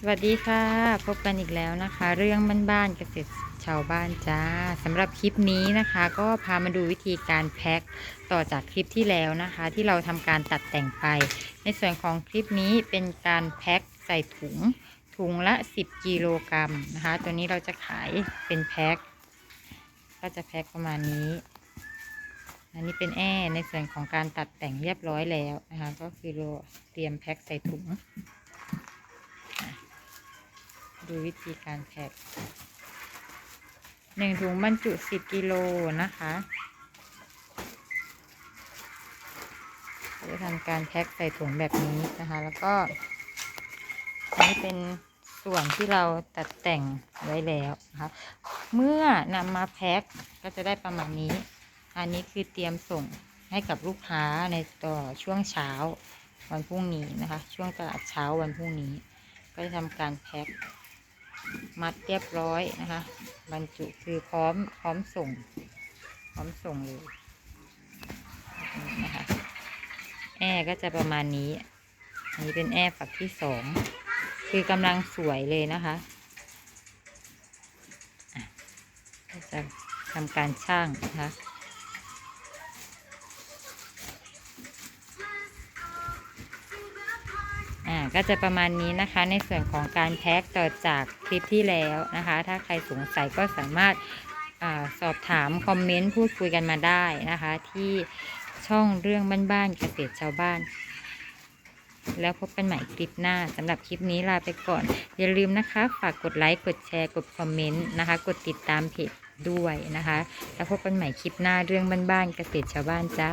สวัสดีค่ะ พบกันอีกแล้วนะคะ เรื่องบ้านๆเกษตรชาวบ้านจ้าสำหรับคลิปนี้นะคะ ก็พามาดูวิธีการแพ็คต่อจากคลิปที่แล้วนะคะ ที่เราทำการตัดแต่งไป ในส่วนของคลิปนี้เป็นการแพ็คใส่ถุง ถุงละ 10กิโลกรัมนะคะ ตัวนี้เราจะขายเป็นแพ็คก็จะแพ็คประมาณนี้ อันนี้เป็นแอในส่วนของการตัดแต่งเรียบร้อยแล้วนะคะ ก็คือเราเตรียมแพ็คใส่ถุง ดูวิธีการแพ็คหนึ่งถุงบรรจุสิบกิโลนะคะจะทำการแพ็คใส่ถุงแบบนี้นะคะ แล้วก็นี่เป็นส่วนที่เราตัดแต่งไว้แล้วนะคะเมื่อนำมาแพ็คก็จะได้ประมาณนี้ อันนี้คือเตรียมส่งให้กับลูกค้าในต่อช่วงเช้าวันพรุ่งนี้นะคะ ช่วงตลาดเช้าวันพรุ่งนี้ ก็จะทำการแพ็ค มัดเรียบร้อยนะคะ บรรจุคือพร้อมพร้อมส่ง พร้อมส่งเลยนี่นะคะแอร์ก็จะประมาณนี้ อันนี้เป็นแอร์ฝักที่สองคือกำลังสวยเลยนะคะอะก็จะทำการช่างนะคะ อ่าก็จะประมาณนี้นะคะในส่วนของการแพ็คต่อจากคลิปที่แล้วนะคะ ถ้าใครสงสัยก็สามารถอาสอบถามคอมเมนต์พูดคุยกันมาได้นะคะ ที่ช่องเรื่องบ้านๆเกษตรชาวบ้าน แล้วพบกันใหม่คลิปหน้าสำหรับคลิปนี้ลาไปก่อน อย่าลืมนะคะ ฝากกดไลค์กดแชร์กดคอมเมนต์นะคะ กดติดตามเพจด้วยนะคะ แล้วพบกันใหม่คลิปหน้าเรื่องบ้านๆเกษตรชาวบ้านจ้า